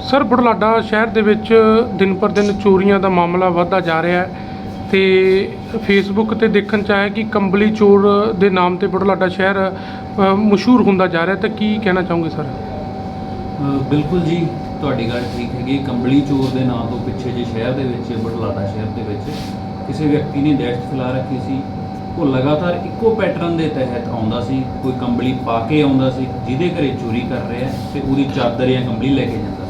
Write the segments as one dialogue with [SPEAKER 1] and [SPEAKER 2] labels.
[SPEAKER 1] Sir, Budhlada ਸ਼ਹਿਰ ਦੇ ਵਿੱਚ ਦਿਨ ਪਰ ਦਿਨ ਚੋਰੀਆਂ ਦਾ ਮਾਮਲਾ ਵਧਦਾ ਜਾ ਰਿਹਾ ਹੈ ਤੇ ਫੇਸਬੁੱਕ ਤੇ ਦੇਖਣ ਚ ਆਇਆ ਕਿ ਕੰਬਲੀ ਚੋਰ ਦੇ ਨਾਮ ਤੇ ਬੁਢਲਾਡਾ ਸ਼ਹਿਰ ਮਸ਼ਹੂਰ ਹੁੰਦਾ ਜਾ ਰਿਹਾ ਤਾਂ ਕੀ ਕਹਿਣਾ ਚਾਹੋਗੇ ਸਰ?
[SPEAKER 2] ਬਿਲਕੁਲ ਜੀ, ਤੁਹਾਡੀ ਗੱਲ ਠੀਕ ਹੈਗੀ। ਕੰਬਲੀ ਚੋਰ ਦੇ ਨਾਂ ਤੋਂ ਪਿੱਛੇ ਜੇ ਸ਼ਹਿਰ ਦੇ ਵਿੱਚ ਬਟਲਾਡਾ ਸ਼ਹਿਰ ਦੇ ਵਿੱਚ ਕਿਸੇ ਵਿਅਕਤੀ ਨੇ ਦਹਿਸ਼ਤ ਫੈਲਾ ਰੱਖੀ ਸੀ, ਉਹ ਲਗਾਤਾਰ ਇੱਕੋ ਪੈਟਰਨ ਦੇ ਤਹਿਤ ਆਉਂਦਾ ਸੀ। ਕੋਈ ਕੰਬਲੀ ਪਾ ਕੇ ਆਉਂਦਾ ਸੀ, ਜਿਹਦੇ ਘਰੇ ਚੋਰੀ ਕਰ ਰਿਹਾ ਤੇ ਉਹਦੀ ਚਾਦਰ ਜਾਂ ਕੰਬਲੀ ਲੈ ਕੇ ਜਾਂਦਾ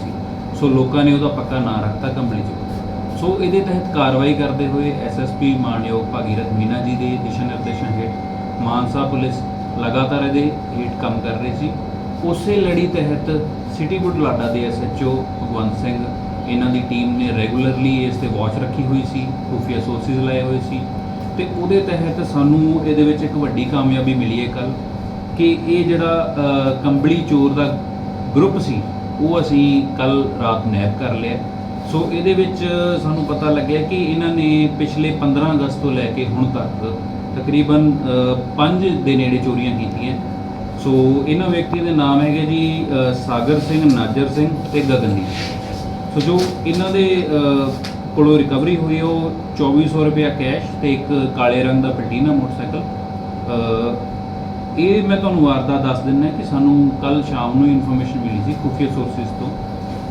[SPEAKER 2] ਸੋ ਲੋਕਾਂ ਨੇ ਉਹਦਾ ਪੱਕਾ ਨਾਂ ਰੱਖਤਾ ਕੰਬਲੀ ਚੋਰ ਸੋ ਇਹਦੇ ਤਹਿਤ ਕਾਰਵਾਈ ਕਰਦੇ ਹੋਏ ਐਸਐਸਪੀ ਮਾਨਯੋਗ ਭਾਗੀਰਥ ਮੀਨਾ ਜੀ ਦੇ ਦਿਸ਼ਾ ਨਿਰਦੇਸ਼ਾਂ ਹੇਠ ਮਾਨਸਾ ਪੁਲਿਸ ਲਗਾਤਾਰ ਇਹਦੇ ਹੇਠ ਕੰਮ ਕਰ ਰਹੀ ਸੀ। ਉਸੇ ਲੜੀ ਤਹਿਤ ਸਿਟੀ ਬੁਢਲਾਡਾ ਦੇ ਐਸਐਚਓ ਭਗਵੰਤ ਸਿੰਘ, ਇਹਨਾਂ ਦੀ ਟੀਮ ਨੇ ਰੈਗੂਲਰਲੀ ਇਸ ਤੇ ਵਾਚ ਰੱਖੀ ਹੋਈ ਸੀ, ਖੁਫੀਆ ਸੋਰਸਿਸ ਲਾਏ ਹੋਏ ਸੀ। ਤੇ ਉਹਦੇ ਤਹਿਤ ਸਾਨੂੰ ਇਹਦੇ ਵਿੱਚ ਇੱਕ ਵੱਡੀ ਕਾਮਯਾਬੀ ਮਿਲੀ ਹੈ ਕੱਲ ਕਿ ਇਹ ਜਿਹੜਾ ਕੰਬਲੀ ਚੋਰ ਦਾ ਗਰੁੱਪ ਸੀ ਉਹ ਅਸੀਂ ਕੱਲ ਰਾਤ ਨੈਪ ਕਰ ਲਿਆ। ਸੋ ਇਹਦੇ ਵਿੱਚ ਸਾਨੂੰ ਪਤਾ ਲੱਗਿਆ ਕਿ ਇਹਨਾਂ ਨੇ ਪਿਛਲੇ 15 ਅਗਸਤ ਤੋਂ ਲੈ ਕੇ ਹੁਣ ਤੱਕ ਤਕਰੀਬਨ 5 ਦੇ ਨੇੜੇ ਚੋਰੀਆਂ ਕੀਤੀਆਂ। ਸੋ ਇਹਨਾਂ ਵਿਅਕਤੀਆਂ ਦੇ ਨਾਮ ਹੈਗੇ ਜੀ ਸਾਗਰ ਸਿੰਘ, ਨਾਜਰ ਸਿੰਘ ਤੇ ਗਗਨਦੀਪ ਸੋ ਜੋ ਇਹਨਾਂ ਦੇ ਕੋਲੋਂ ਰਿਕਵਰੀ ਹੋਈ, ਉਹ 2400 ਰੁਪਇਆ ਕੈਸ਼ ਤੇ ਇੱਕ ਕਾਲੇ ਰੰਗ ਦਾ ਪਲਟੀਨਾ ਮੋਟਰਸਾਈਕਲ ਇਹ ਮੈਂ ਤੁਹਾਨੂੰ ਵਾਰਦਾ ਦੱਸ ਦਿੰਦਾ ਕਿ ਸਾਨੂੰ ਕੱਲ ਸ਼ਾਮ ਨੂੰ ਇਨਫੋਰਮੇਸ਼ਨ ਮਿਲੀ ਸੀ ਖੁਫੀਆ ਸੋਰਸਿਸ ਤੋਂ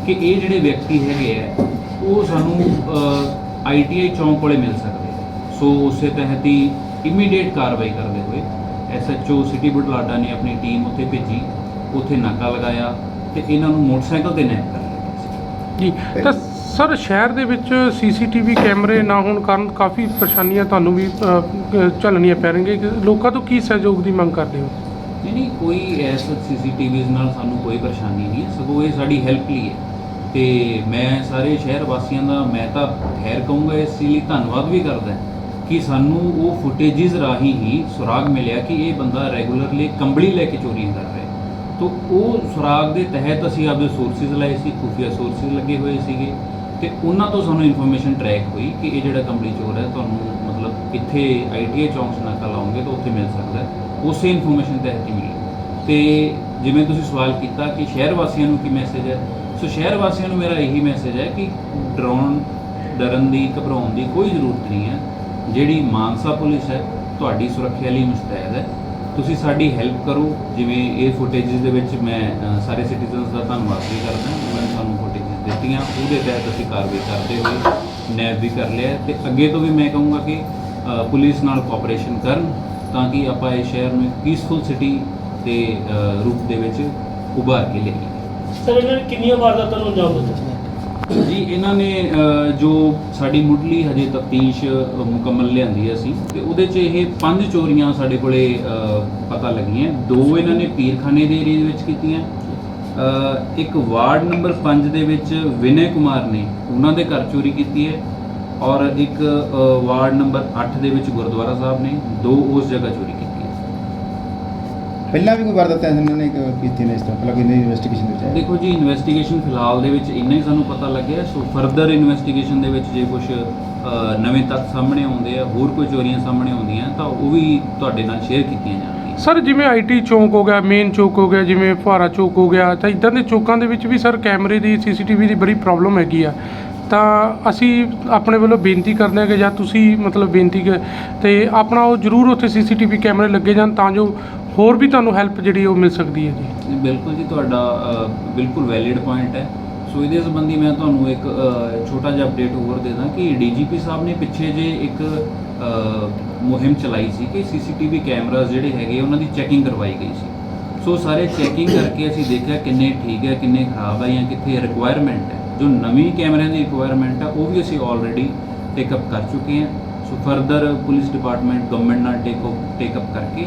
[SPEAKER 2] ਕਿ ਇਹ ਜਿਹੜੇ ਵਿਅਕਤੀ ਹੈਗੇ ਆ, ਉਹ ਸਾਨੂੰ ਆਈਟੀਆਈ ਚੌਂਕ ਕੋਲੇ ਮਿਲ ਸਕਦੇ ਸੋ ਉਸੇ ਤਹਿਤ ਹੀ ਇਮੀਡੀਏਟ ਕਾਰਵਾਈ ਕਰਦੇ ਹੋਏ ਐਸਐਚਓ ਸਿਟੀ ਬੁਢਲਾਡਾ ਨੇ ਆਪਣੀ ਟੀਮ ਉੱਥੇ ਭੇਜੀ, ਉੱਥੇ ਨਾਕਾ ਲਗਾਇਆ ਤੇ ਇਹਨਾਂ ਨੂੰ ਮੋਟਰਸਾਈਕਲ ਤੇ ਨੈਪ ਕਰ ਲਿਆ ਸੀ।
[SPEAKER 1] ਜੀ, ਤਾਂ ਸਰ, ਸ਼ਹਿਰ ਦੇ ਵਿੱਚ ਸੀਸੀਟੀਵੀ ਕੈਮਰੇ ਨਾ ਹੋਣ ਕਾਰਨ ਕਾਫੀ ਪਰੇਸ਼ਾਨੀਆਂ ਤੁਹਾਨੂੰ ਵੀ ਝੱਲਣੀਆਂ ਪੈ ਰਹੀਆਂ ਲੋਕਾਂ ਤੋਂ ਕੀ ਸਹਿਯੋਗ ਦੀ ਮੰਗ ਕਰਦੇ ਹੋ?
[SPEAKER 2] ਨਹੀਂ ਨਹੀਂ, ਕੋਈ ਐਸ ਸੀਸੀਟੀਵੀਜ਼ ਨਾਲ ਸਾਨੂੰ ਕੋਈ ਪਰੇਸ਼ਾਨੀ ਨਹੀਂ ਹੈ। ਸਗੋਂ ਇਹ ਸਾਡੀ ਹੈਲਪ ਲਈ ਹੈ। ਤੇ ਮੈਂ ਸਾਰੇ ਸ਼ਹਿਰ ਵਾਸੀਆਂ ਦਾ, ਮੈਂ ਤਾਂ ਖੈਰ ਕਹੂੰਗਾ ਇਸ ਲਈ ਧੰਨਵਾਦ ਵੀ ਕਰਦਾ ਕਿ ਸਾਨੂੰ ਉਹ ਫੁਟੇजेस ਰਾਹੀਂ ਹੀ ਸੁਰਾਗ ਮਿਲਿਆ ਕਿ ਇਹ ਬੰਦਾ ਰੈਗੂਲਰਲੀ ਕੰਬਲੀ ਲੈ ਕੇ ਚੋਰੀਆਂ ਕਰ ਰਿਹਾ ਹੈ। ਤੋ ਉਹ ਸੁਰਾਗ ਦੇ ਤਹਿਤ ਅਸੀਂ ਆਪਦੇ ਸੋਰਸਿਸ ਲਾਏ ਸੀ, ਖੁਫੀਆ ਸੋਰਸਿਸ ਲੱਗੇ ਹੋਏ ਸੀਗੇ। ਤੇ ਉਹਨਾਂ ਤੋਂ ਸਾਨੂੰ ਇਨਫੋਰਮੇਸ਼ਨ ਟਰੈਕ ਹੋਈ ਕਿ ਇਹ ਜਿਹੜਾ ਕੰਪਨੀ ਚੋਰ ਹੈ, ਤੁਹਾਨੂੰ ਮਤਲਬ ਕਿੱਥੇ ਆਈਟੀਆਈ ਚੌਂਕ 'ਚ ਨਾਕਾ ਲਾਉਂਗੇ ਤਾਂ ਉੱਥੇ ਮਿਲ ਸਕਦਾ ਉਸੇ ਇਨਫੋਰਮੇਸ਼ਨ ਤਹਿਤ ਹੀ ਮਿਲੀ। ਤੇ ਜਿਵੇਂ ਤੁਸੀਂ ਸਵਾਲ ਕੀਤਾ ਕਿ ਸ਼ਹਿਰ ਵਾਸੀਆਂ ਨੂੰ ਕੀ ਮੈਸੇਜ ਹੈ, ਸੋ ਸ਼ਹਿਰ ਵਾਸੀਆਂ ਨੂੰ ਮੇਰਾ ਇਹੀ ਮੈਸੇਜ ਹੈ ਕਿ ਡਰਾਉਣ, ਡਰਨ ਦੀ, ਘਬਰਾਉਣ ਦੀ ਕੋਈ ਜ਼ਰੂਰਤ ਨਹੀਂ ਹੈ। ਜਿਹੜੀ ਮਾਨਸਾ ਪੁਲਿਸ ਹੈ, ਤੁਹਾਡੀ ਸੁਰੱਖਿਆ ਲਈ ਮੁਸਤੈਦ ਹੈ। ਤੁਸੀਂ ਸਾਡੀ ਹੈਲਪ ਕਰੋ। ਜਿਵੇਂ ਇਹ ਫੁਟੇਜਸ ਦੇ ਵਿੱਚ ਮੈਂ ਸਾਰੇ ਸਿਟੀਜ਼ਨਸ ਦਾ ਧੰਨਵਾਦ ਵੀ ਕਰਦਾ। ਉਹਨਾਂ ਨੇ ਸਾਨੂੰ ਫੁਟੇਜਸ ਦਿੱਤੀਆਂ। ਉਹਦੇ ਤਹਿਤ ਅਸੀਂ ਕਾਰਵਾਈ ਕਰਦੇ ਹੋਏ ਨੈਬ ਵੀ ਕਰ ਲਿਆ। ਤੇ ਅੱਗੇ ਤੋਂ ਵੀ ਮੈਂ ਕਹੂੰਗਾ ਕਿ ਪੁਲਿਸ ਨਾਲ ਕੋਆਪਰੇਸ਼ਨ ਕਰਨ ਤਾਂ ਕਿ ਆਪਾਂ ਇਹ ਸ਼ਹਿਰ ਨੂੰ ਪੀਸਫੁਲ ਸਿਟੀ ਦੇ ਰੂਪ ਦੇ ਵਿੱਚ ਉਭਾਰ ਕੇ ਲੈ ਕੇ
[SPEAKER 3] ਸਰ, ਇਹਨਾਂ ਨੇ ਕਿੰਨੀਆਂ ਵਾਰਦਾਤਾਂ ਨੂੰ ਅੰਜਾਮ ਦਿੱਤਾ?
[SPEAKER 2] ਜੀ ਇਹਨਾਂ ਨੇ ਅ, ਜੋ ਸਾਡੀ ਮੁੱਢਲੀ ਹਜੇ ਤਫਤੀਸ਼ ਮੁਕੰਮਲ ਲਿਆਂਦੀ ਹੈ ਅਸੀਂ ਤੇ ਉਹਦੇ 'ਚ ਇਹ ਪੰਜ ਚੋਰੀਆਂ ਸਾਡੇ ਕੋਲੇ ਅ, ਪਤਾ ਲੱਗੀਆਂ। ਦੋ ਇਹਨਾਂ ਨੇ ਪੀਰਖਾਨੇ ਦੇ ਏਰੀਏ ਦੇ ਵਿੱਚ ਕੀਤੀਆਂ। ਅ, ਇੱਕ ਵਾਰਡ ਨੰਬਰ 5 ਦੇ ਵਿੱਚ ਵਿਨੇ ਕੁਮਾਰ ਨੇ ਉਹਨਾਂ ਦੇ ਘਰ ਚੋਰੀ ਕੀਤੀ ਹੈ ਔਰ ਇੱਕ ਅ, ਵਾਰਡ ਨੰਬਰ 8 ਦੇ ਵਿੱਚ ਗੁਰਦੁਆਰਾ ਸਾਹਿਬ ਨੇ ਦੋ ਉਸ ਜਗ੍ਹਾ ਚੋਰੀ ਕੀਤੀ
[SPEAKER 4] ਪਹਿਲਾਂ ਵੀ ਕੋਈ ਵਾਰਦਾਤ ਇਹਨਾਂ ਨੇ ਕ- ਕੀਤੀ ਨੇ ਇਸ ਤੋਂ ਪਹਿਲਾਂ ਕੋਈ ਇਨਵੈਸਟੀਗੇਸ਼ਨ ਦੇ ਵਿੱਚ ਆਇਆ?
[SPEAKER 2] ਦੇਖੋ ਜੀ ਇਨਵੈਸਟੀਗੇਸ਼ਨ ਫਿਲਹਾਲ ਦੇ ਵਿੱਚ ਇੰਨਾ ਹੀ ਸਾਨੂੰ ਪਤਾ ਲੱਗਿਆ। ਸੋ ਫਰਦਰ ਇਨਵੈਸਟੀਗੇਸ਼ਨ ਦੇ ਵਿੱਚ ਜੇ ਕੁਝ ਨਵੇਂ ਤੱਥ ਸਾਹਮਣੇ ਆਉਂਦੇ ਆ ਹੋਰ ਕੋਈ ਚੋਰੀਆਂ ਸਾਹਮਣੇ ਆਉਂਦੀਆਂ ਤਾਂ ਉਹ ਵੀ ਤੁਹਾਡੇ ਨਾਲ ਸ਼ੇਅਰ ਕੀਤੀਆਂ ਜਾਣਗੀਆਂ।
[SPEAKER 1] ਸਰ ਜਿਵੇਂ ਆਈਟੀ ਚੌਂਕ ਹੋ ਗਿਆ ਮੇਨ ਚੌਕ ਹੋ ਗਿਆ ਜਿਵੇਂ ਫੁਹਾਰਾ ਚੌਕ ਹੋ ਗਿਆ ਤਾਂ ਇਦਾਂ ਦੇ ਚੌਕਾਂ ਦੇ ਵਿੱਚ ਵੀ ਸਰ ਕੈਮਰੇ ਦੀ ਸੀਸੀਟੀਵੀ ਦੀ ਬੜੀ ਪ੍ਰੋਬਲਮ ਹੈਗੀ ਆ। ਤਾਂ ਅਸੀਂ ਆਪਣੇ ਵੱਲੋਂ ਬੇਨਤੀ ਕਰਦੇ ਹਾਂ ਕਿ ਜਾਂ ਤੁਸੀਂ ਮਤਲਬ ਬੇਨਤੀ ਕ- ਤੇ ਆਪਣਾ ਉਹ ਜ਼ਰੂਰ ਉੱਥੇ ਸੀਸੀਟੀਵੀ ਕੈਮਰੇ ਲੱਗੇ ਜਾਣ ਤਾਂ ਜੋ ਹੋਰ ਵੀ ਤੁਹਾਨੂੰ ਹੈਲਪ ਜਿਹੜੀ ਉਹ ਮਿਲ ਸਕਦੀ ਹੈ ਜੀ?
[SPEAKER 2] ਨਹੀਂ, ਬਿਲਕੁਲ ਜੀ ਤੁਹਾਡਾ ਅ, ਬਿਲਕੁਲ ਵੈਲਿਡ ਪੁਆਇੰਟ ਹੈ। ਸੋ ਇਹਦੇ ਸੰਬੰਧੀ ਮੈਂ ਤੁਹਾਨੂੰ ਇੱਕ ਅ, ਛੋਟਾ ਜਿਹਾ ਅਪਡੇਟ ਹੋਰ ਦੇ ਦਾਂ ਕਿ ਡੀਜੀਪੀ ਸਾਹਿਬ ਨੇ ਪਿੱਛੇ ਜੇ ਇੱਕ ਅ, ਮੁਹਿੰਮ ਚਲਾਈ ਸੀ ਕਿ ਸੀਸੀਟੀਵੀ ਕੈਮਰਾਜ਼ ਜਿਹੜੇ ਹੈਗੇ ਉਹਨਾਂ ਦੀ ਚੈਕਿੰਗ ਕਰਵਾਈ ਗਈ ਸੀ। ਸੋ ਸਾਰੇ ਚੈਕਿੰਗ ਕਰਕੇ ਅਸੀਂ ਦੇਖਿਆ ਕਿੰਨੇ ਠੀਕ ਹੈ ਕਿੰਨੇ ਖਰਾਬ ਹੈ ਜਾਂ ਕਿੱਥੇ ਰਿਕੁਆਇਰਮੈਂਟ ਹੈ। ਜੋ ਨਵੀਂ ਕੈਮਰਿਆਂ ਦੀ ਰਿਕੁਆਇਰਮੈਂਟ ਹੈ ਉਹ ਵੀ ਅਸੀਂ ਆਲਰੇਡੀ ਟੇਕ ਅਪ ਕਰ ਚੁੱਕੇ ਹਾਂ। So further police department government ਨਾਲ ਟੇਕ ਟੇਕ ਅਪ ਕਰਕੇ